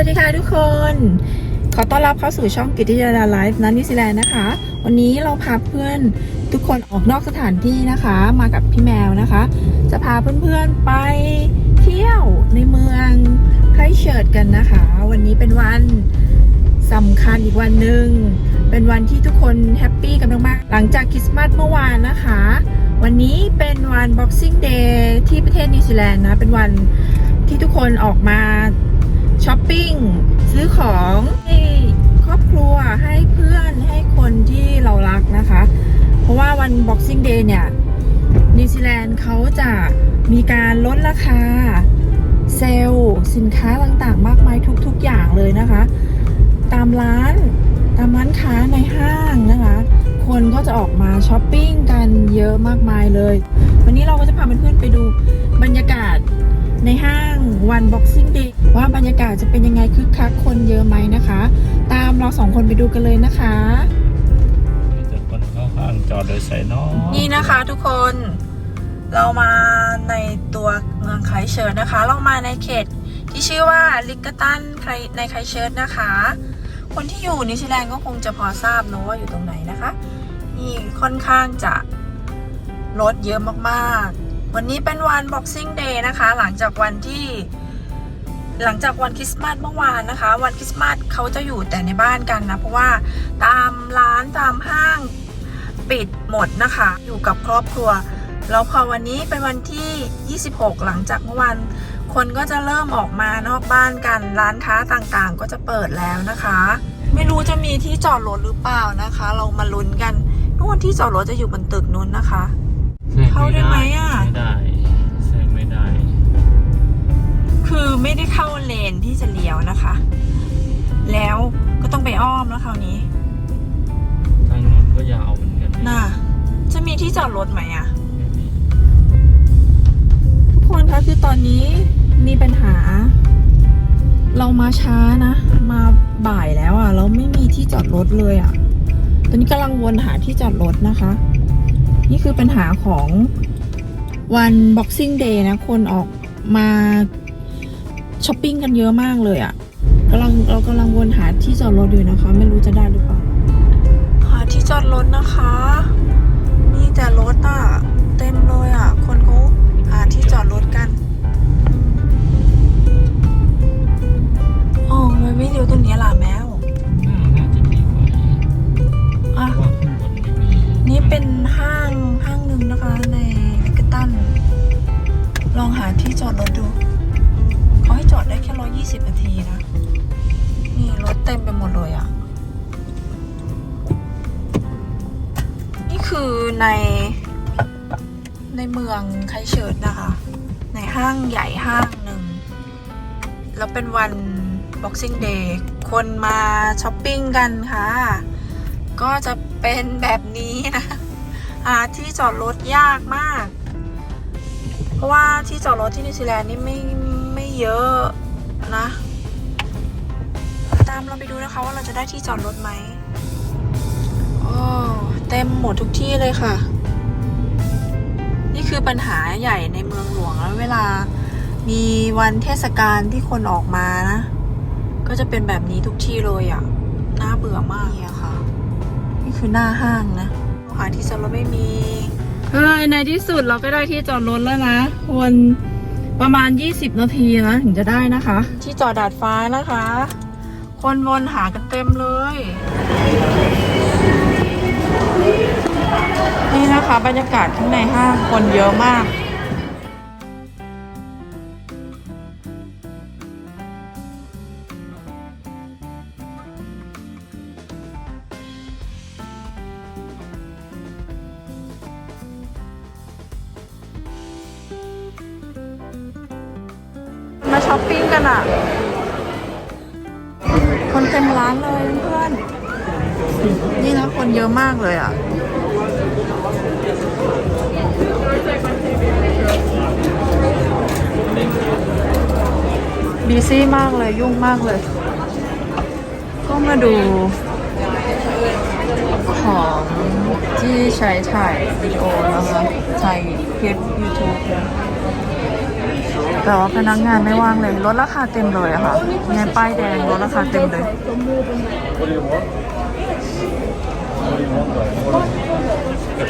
วัสดีค่ะทุกคน ขอต้อนรับเข้าสู่ช่องกิติยาดาไลฟ์นันนิวซีแลนด์นะคะ วันนี้เราพาเพื่อนทุกคนออกนอกสถานที่นะคะ มากับพี่แมวนะคะ จะพาเพื่อนๆไปเที่ยวในเมืองไคเชิร์ตกันนะคะ วันนี้เป็นวันสำคัญอีกวันหนึ่ง เป็นวันที่ทุกคนแฮปปี้กันมากๆ หลังจากคริสต์มาสเมื่อวานนะคะ วันนี้เป็นวัน Boxing Day ที่ประเทศนิวซีแลนด์นะ เป็นวันที่ทุกคนออกมา ซื้อของให้ครอบครัวให้เพื่อนให้คนที่เรารักนะคะ เพราะว่าวัน Boxing Day เนี่ยนิวซีแลนด์เขาจะมีการลดราคาเซลล์สินค้าต่างๆ มากมายทุกๆอย่างเลยนะคะ ตามร้านตามร้านค้าในห้างนะคะ คนก็จะออกมาช้อปปิ้งกันเยอะมากมายเลย วันนี้เราก็จะพาเพื่อนๆไปดูบรรยากาศ ในห้างวัน Boxing Day ว่าบรรยากาศจะเป็นยังไงคึกคักคนเยอะไหมนะคะ ตามเราสองคนไปดูกันเลยนะคะจะคนเข้าห้างจอดโดยใส่นอนี่นะคะทุกคนเรามาในตัวเมืองไครเชิร์ตนะคะ เรามาในเขตที่ชื่อว่าลิกตันในไครเชิร์ตนะคะ คนที่อยู่นิวซีแลนด์ก็คงจะพอทราบเนอะว่าอยู่ตรงไหนนะคะ นี่ค่อนข้างจะรถเยอะมากๆ วันนี้เป็นวัน Boxing Day นะคะ หลังจากวันที่ หลังจากวันคริสต์มาสเมื่อวานนะคะ วันคริสต์มาสเขาจะอยู่แต่ในบ้านกันนะ เพราะว่าตามร้านตามห้างปิดหมดนะคะ อยู่กับครอบครัว แล้วพอวันนี้เป็นวันที่ 26 หลังจากเมื่อวานคนก็จะเริ่มออกมานอกบ้านกัน ร้านค้าต่างๆ ก็จะเปิดแล้วนะคะ ไม่รู้จะมีที่จอดรถหรือเปล่านะคะ เรามาลุ้นกันนู่นที่จอดรถจะอยู่บนตึกนู้นนะคะ เข้าได้ไหมอะไม่ได้แซงไม่ได้ คือไม่ได้เข้าเลนที่จะเลี้ยวนะคะ แล้วก็ต้องไปอ้อมแล้วคราวนี้ ทางนู้นก็ยาวเหมือนกันน่ะ จะมีที่จอดรถไหมอะไม่มีทุกคนคะคือตอนนี้มีปัญหา เรามาช้านะ มาบ่ายแล้วอะ่ะ เราไม่มีที่จอดรถเลยอะ่ะ ตอนนี้กำลังวนหาที่จอดรถนะคะ นี่คือปัญหาของวัน Boxing Day นะ คนออกมาช้อปปิ้งกันเยอะมากเลยอะ่ะกำลังเรากำลังวนหาที่จอดรถอยู่นะคะ ไม่รู้จะได้หรือเปล่าหาที่จอดรถนะคะมีแต่รถอะ เต็มเลยอะ คนเขาหาที่จอดรถกันอ๋อมันไม่เลี้ยวตรงนี้ล่ะแม ในในเมืองไคเชิร์ตนะคะ ในห้างใหญ่ห้างหนึ่ง แล้วเป็นวัน Boxing Day คนมาช้อปปิ้งกันค่ะ ก็จะเป็นแบบนี้นะหาที่จอดรถยากมาก เพราะว่าที่จอดรถที่นิวซีแลนด์นี่ไม่ไม่เยอะนะ ตามเราไปดูนะคะว่าเราจะได้ที่จอดรถไหมโอ้ เต็มหมดทุกที่เลยค่ะ นี่คือปัญหาใหญ่ในเมืองหลวงแล้วเวลา มีวันเทศกาลที่คนออกมานะ ก็จะเป็นแบบนี้ทุกที่เลยอะ่ะน่าเบื่อมากอะค่ะ นี่คือหน้าห้างนะหาที่จอดรถไม่มีเฮ้ยในที่สุดเราก็ได้ที่จอดรถแล้วนะวนประมาณ 20 นาทีนะถึงจะได้นะคะ ที่จอดดาดฟ้านะคะ คนวนหากันเต็มเลย นี่นะคะบรรยากาศข้างในห้างคนเยอะมาก มาช้อปปิ้งกันอะ คนเต็มร้านเลยเพื่อน นี่นะคนเยอะมากเลยอะ บีซี่มากเลยยุ่งมากเลย ก็มาดูของที่ใช้ถ่ายวิดีโอนะคะถ่ายคลิป YouTube นะแต่ว่าพนักงานไม่ว่างเลยลดราคาเต็มเลยอะค่ะไงป้ายแดงลดราคาเต็มเลย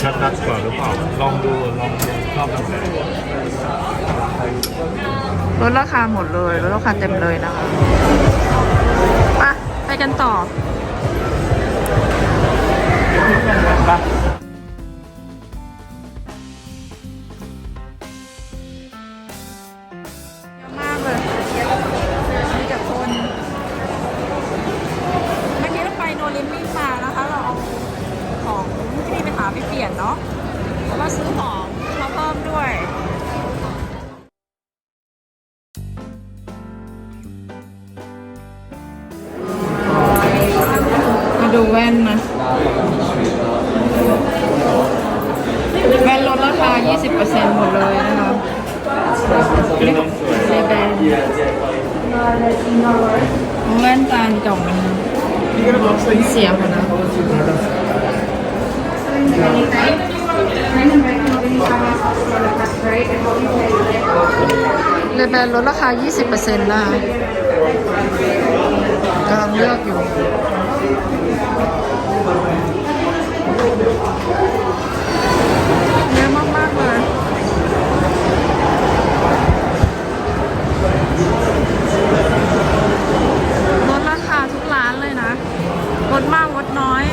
ชับรัดกว่าหรือเปล่า ลองดูลองดูชอบแบบไหนลดราคาหมดเลยลดราคาเต็มเลยนะคะไปไปกันต่อปา20%นะคะกำลังเลือกอยู่เยอะมากๆเลยลดราคาทุกร้านเลยนะลดมากลดน้อย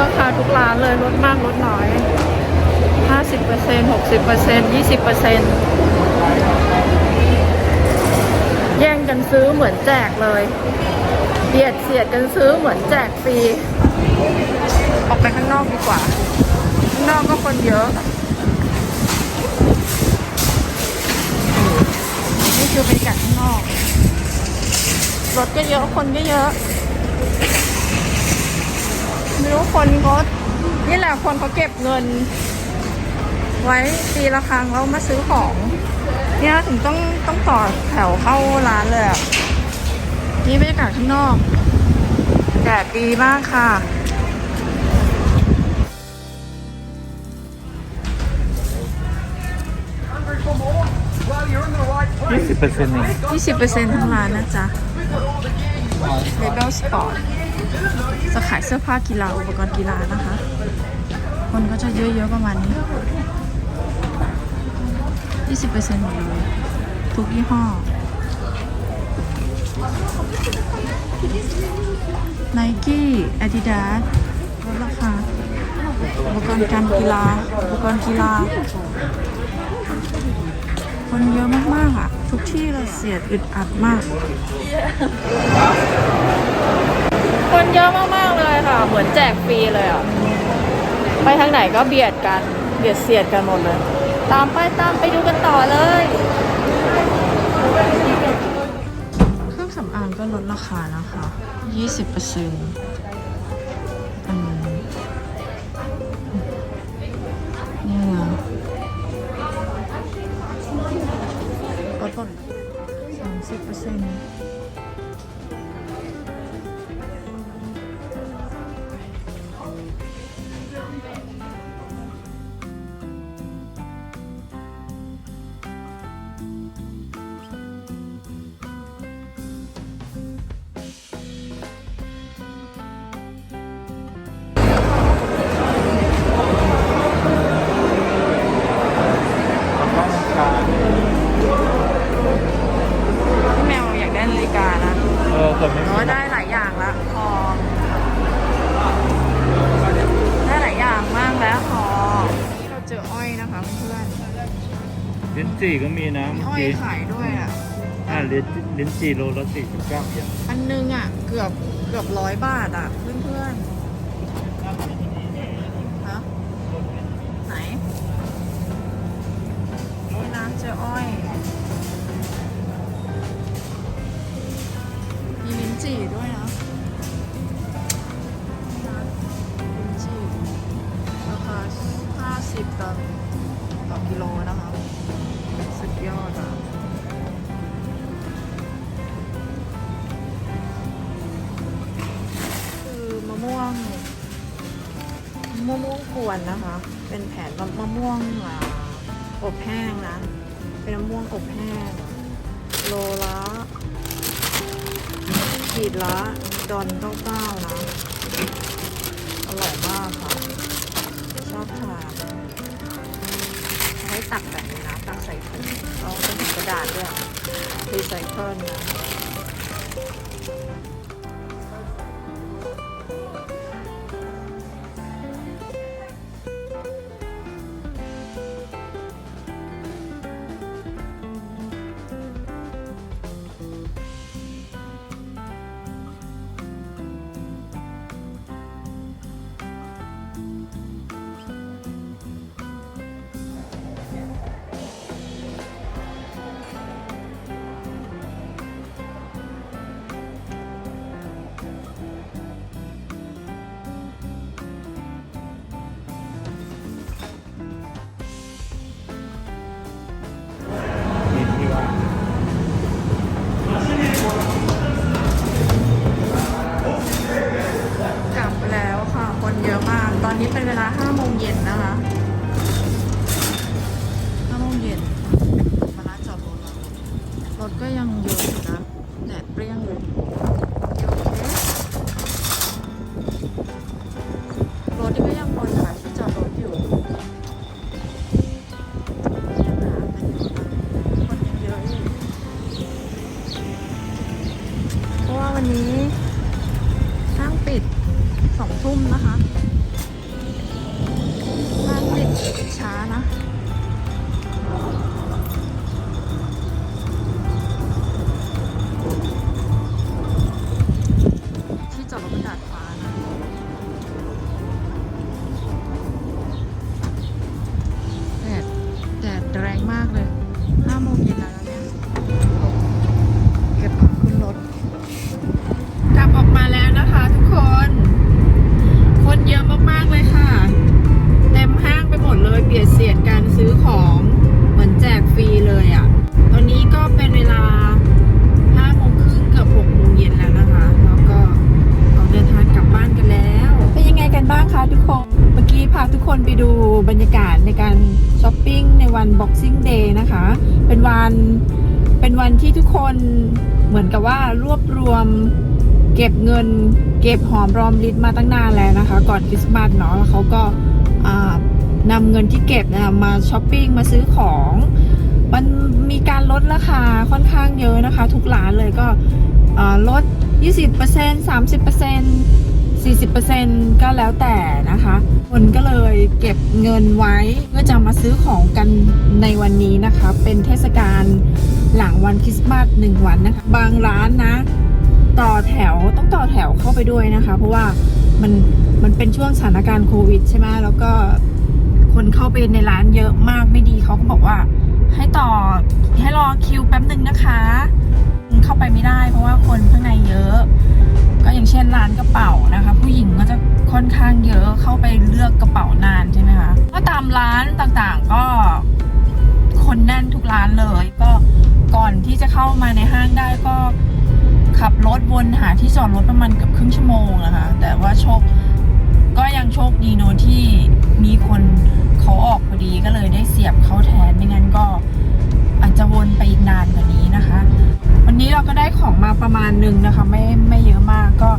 ราคาทุกร้านเลยลดมากลดน้อย 50% 60% 20%แย่งกันซื้อเหมือนแจกเลยเบียดเสียดกันซื้อเหมือนแจกฟรี ออกไปข้างนอกดีกว่า ข้างนอกก็คนเยอะ นี่คือบรรยากาศข้างนอก รถก็เยอะคนก็เยอะ ไม่รู้คนเขานี่แหละคนเขาเก็บเงิน ไว้ตีละครั้งแล้วมาซื้อของ เนี่ยถึงต้องต้องต่อแถวเข้าร้านเลยอะนี่บรรยากาศข้างนอกแดดดีมากค่ะยี่สิบเปอร์เซ็นต์เอง20%ทั้งร้านนะจ๊ะ Label Sport จะขายเสื้อผ้ากีฬาอุปกรณ์กีฬานะคะ คนก็จะเยอะๆประมาณนี้ 20%หมดเลย ทุกยี่ห้อ Nike Adidas ลดราคาอุปกรณ์การกีฬาอุปกรณ์กีฬา คนเยอะมากๆอะ ทุกที่เลยเสียดอึดอัดมาก คนเยอะมากๆเลยค่ะ เหมือนแจกฟรีเลยอะ ไปทางไหนก็เบียดกัน เบียดเสียดกันหมดเลย ตามไปตามไปดูกันต่อเลยเครื่องสำอางก็ลดราคานะคะ 20%อันนี่ไงลดหมด30% อยากได้นาฬิกานะเออแต่ไม่เพราะว่าได้หลายอย่างละพอ ได้หลายอย่างมากแล้วพอนี่เราเจออ้อยนะคะเพื่อนลิ้นจี่ก็มีนะๆมีเมื่ออ้อยกี้ขายด้วยอะ อ่าลิ้นลิ้นจี่โลละสี่สิบเก้าเหรียญอันนึงอะเกือบเกือบร้อยบาทอะเพื่อนๆฮะไหนโอ้ยน้ำเจออ้อย จีด้วยนะลิ้นจี่ราคา50ต่อต่อกิโลนะคะ สุดยอดอะคือมะม่วงมะม่วงกวนนะคะ เป็นแผ่นมะม่วงอ่าอบแห้งนะ เป็นมะม่วงอบแห้ง โลละ ขีดละดอนเก้าเก้านะ อร่อยมากค่ะ ชอบทานให้ตักแบบนี้นะ ตักใส่ถุงเราเป็นถุงกระดาษด้วยรีไซเคิลนะ เป็นวันเป็นวันที่ทุกคนเหมือนกับว่ารวบรวมเก็บเงิน เก็บหอมรอมริบมาตั้งนานแล้วนะคะ ก่อนคริสต์มาสเนาะแล้วเขาก็นำเงินที่เก็บนะมาช้อปปิ้งมาซื้อของมันมีการลดราคาค่อนข้างเยอะนะคะ ทุกร้านเลยก็อ่าลด 20% 30% 40%ก็แล้วแต่นะคะ คนก็เลยเก็บเงินไว้เพื่อจะมาซื้อของกันในวันนี้นะคะ เป็นเทศกาลหลังวันคริสต์มาสหนึ่งวันนะคะ บางร้านนะ ต่อแถวต้องต่อแถวเข้าไปด้วยนะคะ เพราะว่ามันมันเป็นช่วงสถานการณ์โควิดใช่ไหมแล้วก็คนเข้าไปในร้านเยอะมากไม่ดีเขาก็บอกว่า ให้ต่อให้รอคิวแป๊บหนึ่งนะคะ เข้าไปไม่ได้เพราะว่าคนข้างในเยอะ ก็อย่างเช่นร้านกระเป๋านะคะ ผู้หญิงก็จะค่อนข้างเยอะเข้าไปเลือกกระเป๋านานใช่ไหมคะก็ตามร้านต่างๆก็คนแน่นทุกร้านเลย ก็ก่อนที่จะเข้ามาในห้างได้ก็ขับรถวนหาที่จอดรถประมาณกือบครึ่งชั่วโมงนะคะ แต่ว่าโชคก็ยังโชคดีเนที่มีคนเขาออกพอดีก็เลยได้เสียบเขาแทนไม่งั้นก็ ก็ได้ของมาประมาณหนึ่งนะคะ ไม่ไม่เยอะมากก็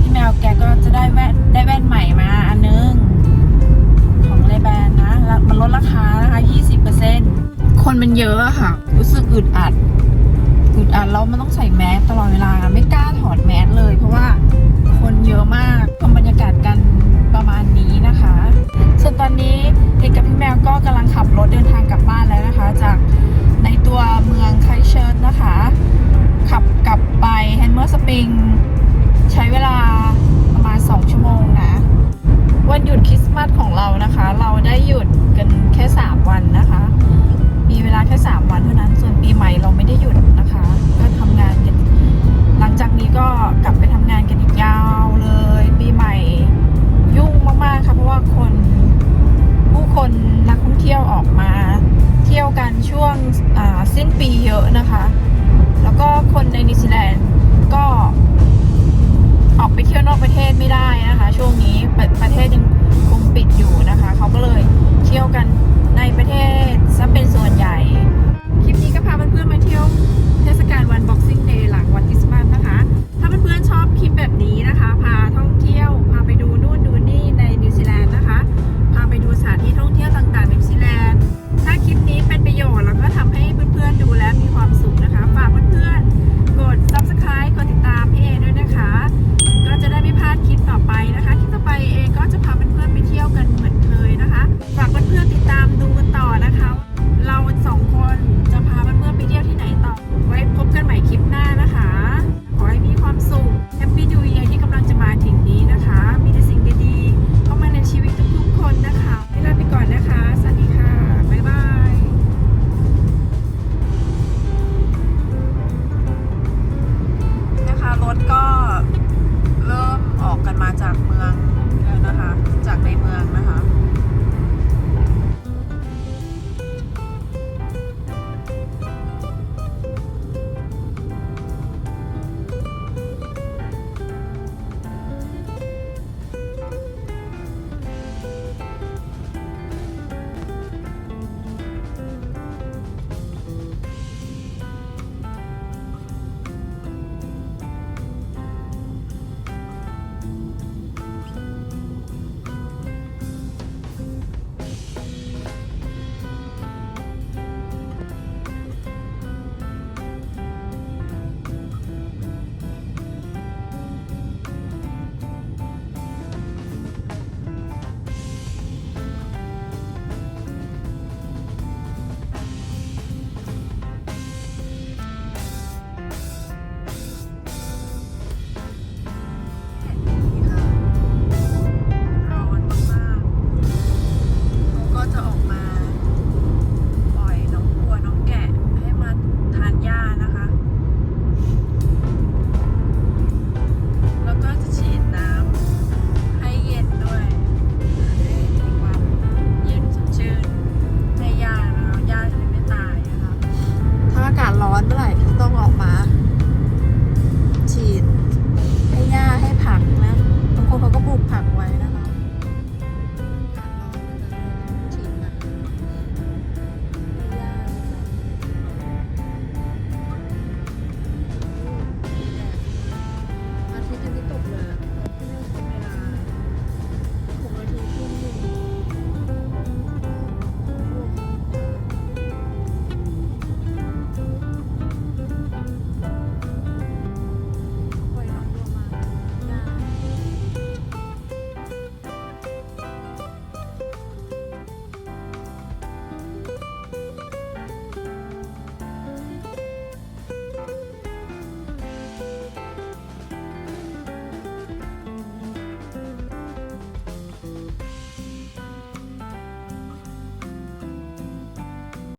พี่แมวแกก็จะได้แว่นได้แว่นใหม่มาอันนึง ของเลแบนนะแล้วมันลดราคานะคะ20%คนมันเยอะค่ะ รู้สึกอึดอัดอึดอัดแล้วมันต้องใส่แมสตลอดเวลาไม่กล้าถอดแมสเลย เพราะว่าคนเยอะมากชมบรรยากาศกันประมาณนี้นะคะ ส่วนตอนนี้เอกกับพี่แมวก็กำลังขับรถเดิน